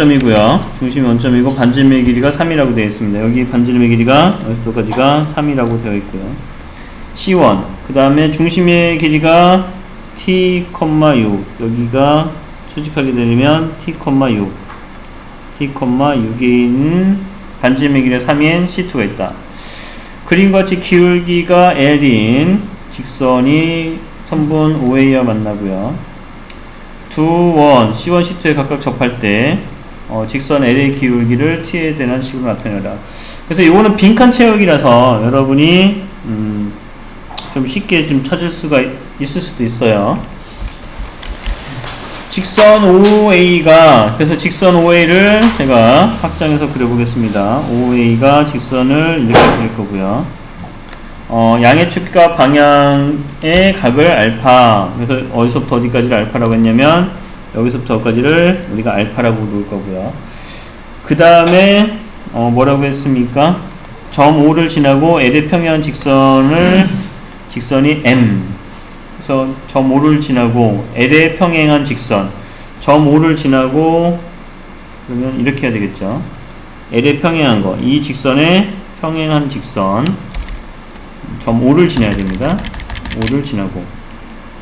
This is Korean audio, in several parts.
원점이고요. 중심이 원점이고 반지름의 길이가 3이라고 되어 있습니다. 여기 반지름의 길이가 여기서까지가 3이라고 되어 있고요. C1 그 다음에 중심의 길이가 t,6 여기가 수직하게 되면 t,6 t,6에 있는 반지름의 길이 3인 C2가 있다. 그림과 같이 기울기가 L인 직선이 선분 OA와 만나고요. 두 원, C1, C2에 각각 접할 때 어, 직선 L의 기울기를 T에 대한 식으로 나타내라. 그래서 이거는 빈칸 채우기라서 여러분이 음, 좀 쉽게 좀 찾을 수가 있- 있을 수도 있어요. 직선 OA가 그래서 직선 OA를 제가 확장해서 그려보겠습니다. OA가 직선을 이렇게 그릴 거고요. 어, 양의 축과 방향의 각을 알파. 그래서 어디서부터 어디까지를 알파라고 했냐면 여기서부터 여기까지를 우리가 알파라고 놓을 거고요. 그 다음에 어, 뭐라고 했습니까? 점 5를 지나고 L의 평행한 직선을 직선이 M. 그래서 점 5를 지나고 L의 평행한 직선. 점 5를 지나고 그러면 이렇게 해야 되겠죠. L의 평행한 거. 이 직선에 평행한 직선. 점 5를 지나야 됩니다. 5를 지나고.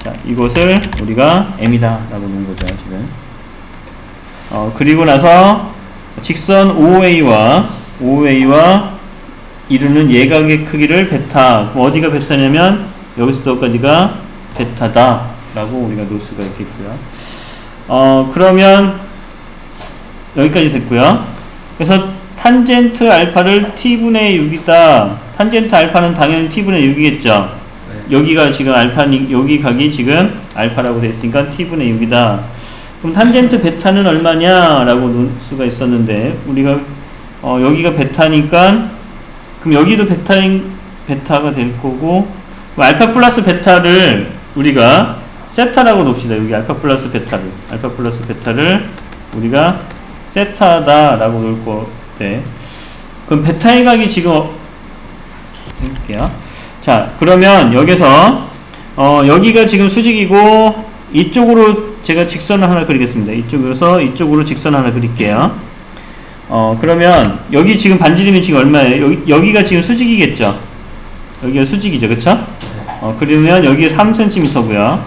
자, 이것을 우리가 M이다 라고 놓은 거죠, 지금. 어, 그리고 나서 직선 OA와 OA와 이루는 예각의 크기를 베타. 그럼 어디가 베타냐면 여기서부터 여기까지가 베타다 라고 우리가 놓을 수가 있겠고요. 어, 그러면 여기까지 됐고요. 그래서 탄젠트 알파를 t분의 6이다. 탄젠트 알파는 당연히 t분의 6이겠죠. 여기가 지금 알파니 여기 각이 지금 알파라고 되어 있으니까 t분의 6이다. 그럼 탄젠트 베타는 얼마냐라고 놓을 수가 있었는데 우리가 어, 여기가 베타니까 그럼 여기도 베타인 베타가 될 거고 알파 플러스 베타를 우리가 세타라고 놓읍시다. 여기 알파 플러스 베타를 알파 플러스 베타를 우리가 세타다라고 놓을 거대. 그럼 베타의 각이 지금 어- 해볼게요. 자, 그러면 여기서 어, 여기가 지금 수직이고 이쪽으로 제가 직선을 하나 그리겠습니다. 이쪽에서 이쪽으로 직선 하나 그릴게요. 어, 그러면 여기 지금 반지름이 지금 얼마예요? 여기, 여기가 지금 수직이겠죠? 여기가 수직이죠, 그쵸? 어, 그러면 여기가 3cm고요.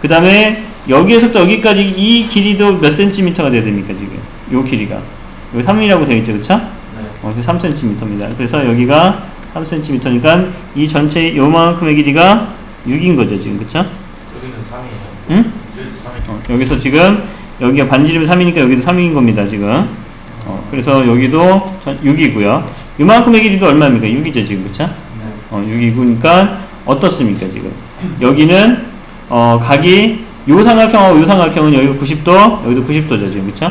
그 다음에 여기에서부터 여기까지 이 길이도 몇 cm가 돼야 됩니까, 지금? 요 길이가. 여기 3이라고 되어 있죠, 그쵸? 어, 그 3cm입니다. 그래서 여기가 3cm니까 이 전체 요만큼의 길이가 6인 거죠, 지금, 그쵸? 저기는 3이에요. 응? 저기도 3이에요. 어, 여기서 지금 여기가 반지름이 3이니까 여기도 3인 겁니다 지금. 어, 그래서 여기도 6이고요. 이만큼의 길이도 얼마입니까? 6이죠 지금. 그쵸? 어, 6이니까 어떻습니까 지금? 여기는 어, 각이 요 삼각형하고 요 삼각형은 여기가 90도 여기도 90도죠 지금. 그쵸?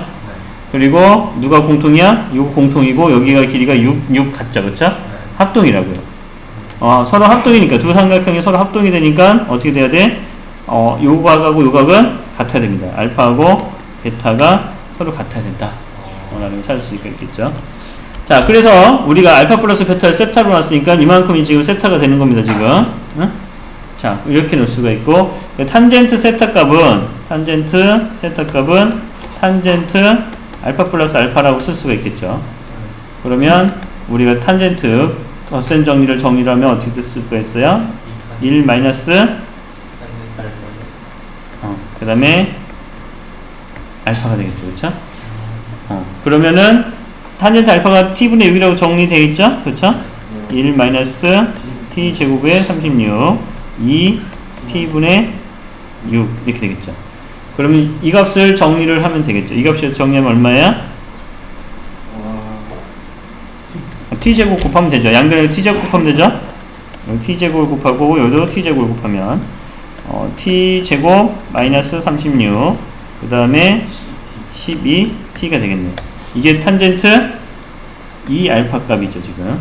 그리고 누가 공통이야? 이거 공통이고 여기가 길이가 6, 6 같죠 그쵸 합동이라고요 어, 서로 합동이니까 두 삼각형이 서로 합동이 되니까 어떻게 돼야 돼? 어, 요 각하고 요 각은 같아야 됩니다. 알파하고 베타가 서로 같아야 된다. 어, 라는 걸 찾을 수 있겠죠. 자, 그래서 우리가 알파 플러스 베타를 세타로 놨으니까 이만큼이 지금 세타가 되는 겁니다, 지금. 응? 자, 이렇게 넣을 수가 있고, 탄젠트 세타 값은, 탄젠트 세타 값은 탄젠트 알파 플러스 알파라고 쓸 수가 있겠죠. 그러면 우리가 탄젠트 덧셈 정리를 정리를 하면 어떻게 쓸 수가 있어요? 1 마이너스 어, 그 다음에 알파가 되겠죠, 그렇죠? 어, 그러면은 탄젠트 알파가 t분의 6이라고 정리되어 있죠, 그렇죠? 1 마이너스 t 제곱에 36, 2 t분의 6 이렇게 되겠죠. 그러면 이 값을 정리를 하면 되겠죠. 이 값을 정리하면 얼마야? 어, t 제곱 곱하면 되죠. 양변에 t 제곱 곱하면 되죠. 여기 t 제곱을 곱하고 여기도 t 제곱을 곱하면 어, t 제곱 마이너스 36. 그 다음에 12 t가 되겠네요. 이게 탄젠트 2 알파 값이죠 지금.